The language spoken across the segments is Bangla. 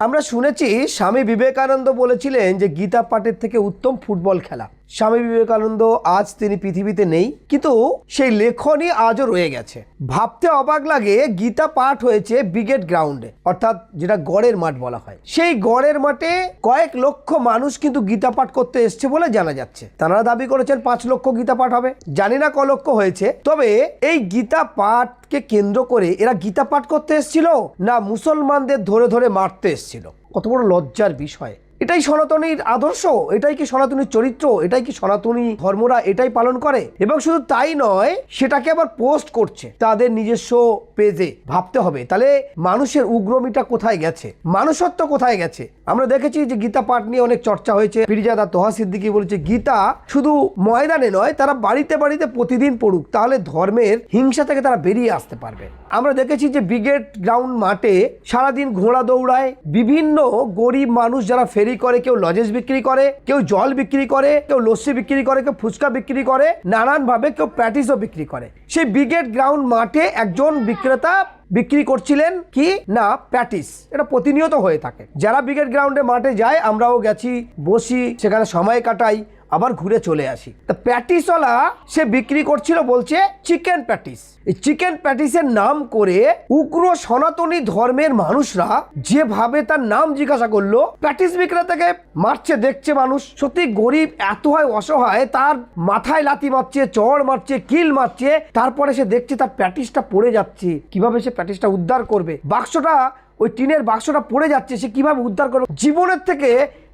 আমরা শুনেছি স্বামী বিবেকানন্দ বলেছিলেন যে গীতা পাঠের থেকে উত্তম ফুটবল খেলা। স্বামী বিবেকানন্দ আজ তিনি পৃথিবীতে নেই, কিন্তু সেই লেখনই আজও রয়ে গেছে। ভাবতে অবাক লাগে, গীতা পাঠ হয়েছে ব্রিগেড গ্রাউন্ডে, অর্থাৎ যেটা গড়ের মাঠ বলা হয়। সেই গড়ের মাঠে কয়েক লক্ষ মানুষ কিন্তু গীতা পাঠ করতে এসছে বলে জানা যাচ্ছে। তারা দাবি করেছেন পাঁচ লক্ষ গীতা পাঠ হবে। জানি না ক লক্ষ হয়েছে, তবে এই গীতা পাঠকে কেন্দ্র করে এরা গীতা পাঠ করতে এসেছিল না মুসলমানদের ধরে ধরে মারতে এসেছিল? কত বড় লজ্জার বিষয়। এটাই সনাতনীর আদর্শ? এটাই কি সনাতনীর চরিত্র? এটাই কি সনাতনী ধর্মরা এটাই পালন করে? এবং শুধু তাই নয়, সেটাকে আবার পোস্ট করছে। তাদের নিজস্ব পেজে ভাবতে হবে। তাহলে মানুষের উগ্রমিটা কোথায় গেছে? মানুষত্ব কোথায় গেছে? আমরা দেখেছি যে গীতা পাঠ নিয়ে অনেক চর্চা হয়েছে। ফিরিজাদা তোহা সিদ্দিকি বলেছে, গীতা শুধু ময়দানে নয়, তারা বাড়িতে বাড়িতে প্রতিদিন পড়ুক। তাহলে ধর্মের হিংসা থেকে তারা বেরিয়ে আসতে পারবে। আমরা দেখেছি যে ব্রিগেড গ্রাউন্ড মাঠে সারাদিন ঘোড়া দৌড়ায়। বিভিন্ন গরিব মানুষ যারা ফেরি করে, কেউ লজেস বিক্রি করে, কেউ জল বিক্রি করে, কেউ লস্যি বিক্রি করে, কেউ ফুচকা বিক্রি করে, নানানভাবে কেউ প্যাটিসও বিক্রি করে। সেই ব্রিগেড গ্রাউন্ড মাঠে একজন বিক্রেতা বিক্রি করছিলেন কি? না, প্যাটিস। এটা প্রতিনিয়ত হয়ে থাকে। যারা ব্রিগেড গ্রাউন্ডে মাঠে যায়, আমরাও গেছি, বসি, সেখানে সময় কাটাই, আবার ঘুরে চলে আসি। তা প্যাটিসওয়ালা সে বিক্রি করছিল বলছে চিকেন প্যাটিস। এই চিকেন প্যাটিসের নাম করে উগ্র সনাতনী ধর্মের মানুষরা যেভাবে তার নাম জিজ্ঞাসা করল, প্যাটিস বিক্রেতাকে মারছে, দেখছে মানুষ। সত্যি গরিব এত হয় অসহায়, তার মাথায় লাথি মারছে, চড় মারছে, কিল মারছে, তারপরে সে দেখছে তার প্যাটিসটা পড়ে যাচ্ছে। কীভাবে সে প্যাটিসটা উদ্ধার করবে। বাক্সটা, ওই টিনের বাক্সটা পড়ে যাচ্ছে, সে কীভাবে উদ্ধার করবে? জীবনের থেকে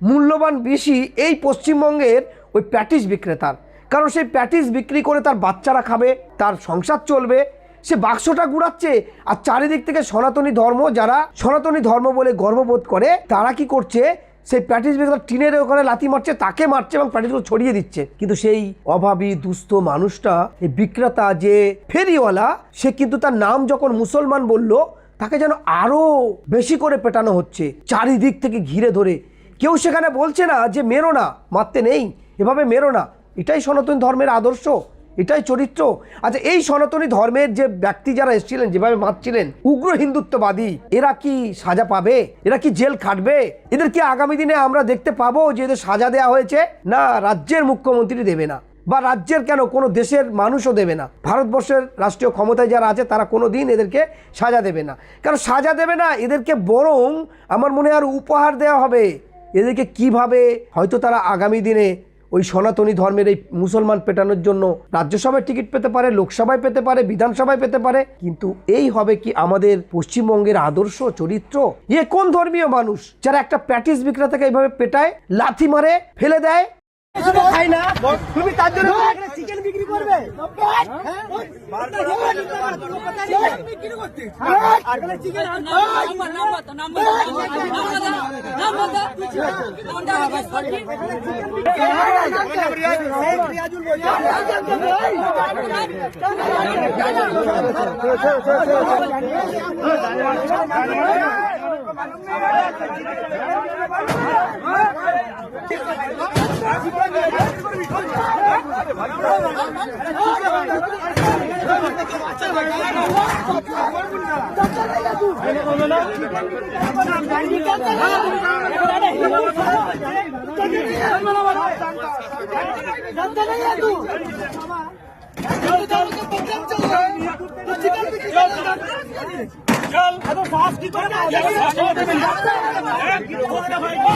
মূল্যবান বেশি এই পশ্চিমবঙ্গের ওই প্যাটিস বিক্রেতার। কারণ সেই প্যাটিস বিক্রি করে তার বাচ্চারা খাবে, তার সংসার চলবে, সে বাক্সটা গুড়াচ্ছে আর চারিদিক থেকে সনাতনী ধর্ম, যারা সনাতনী ধর্ম বলে গর্ববোধ করে, তারা কি করছে? সেই প্যাটিস বিক্রেতা টিনের ওখানে লাথি মারছে, তাকে মারছে এবং প্যাটিসগুলো ছড়িয়ে দিচ্ছে। কিন্তু সেই অভাবী, দুস্থ মানুষটা এই বিক্রেতা, যে ফেরিওয়ালা, সে কিন্তু তার নাম যখন মুসলমান বলল, তাকে যেন আরও বেশি করে পেটানো হচ্ছে, চারিদিক থেকে ঘিরে ধরে। কেউ সেখানে বলছে না যে, মেরো না, মারতে নেই, এভাবে মেরো না। এটাই সনাতন ধর্মের আদর্শ। এটাই চরিত্র। আচ্ছা এই সনাতনী ধর্মের যে ব্যক্তি যারা এসেছিলেন, যেভাবে মারছিলেন উগ্র হিন্দুত্ববাদী, এরা কি সাজা পাবে? এরা কি জেল খাটবে? এদের কি আগামী দিনে আমরা দেখতে পাবো যে এদের সাজা দেওয়া হয়েছে? না, রাজ্যের মুখ্যমন্ত্রী দেবে না। বা রাজ্যের কেন কোনো দেশের মানুষও দেবে না? ভারতবর্ষের রাষ্ট্রীয় ক্ষমতায় যারা আছে, তারা কোনো দিন এদেরকে সাজা দেবে না। কারণ সাজা দেবে না? এদেরকে বরং আমার মনে আর উপহার দেওয়া হবে। এদেরকে কীভাবে হয়তো তারা আগামী দিনে ওই সনাতনী ধর্মের এই মুসলমান পেটানোর জন্য রাজ্যসভায় টিকিট পেতে পারে লোকসভায় পেতে পারে বিধানসভায় পেতে পারে কিন্তু এই হবে কি আমাদের পশ্চিমবঙ্গের আদর্শ চরিত্র? এ কোন ধর্মীয় মানুষ যারা একটা প্যাটিস বিক্রেতাকে এইভাবে পেটায় লাথি মারে ফেলে দেয়? খাই না। তুমি তার জন্য বিক্রি করবে Thank you. এখানে চিকেন বিক্রি করবে ভাই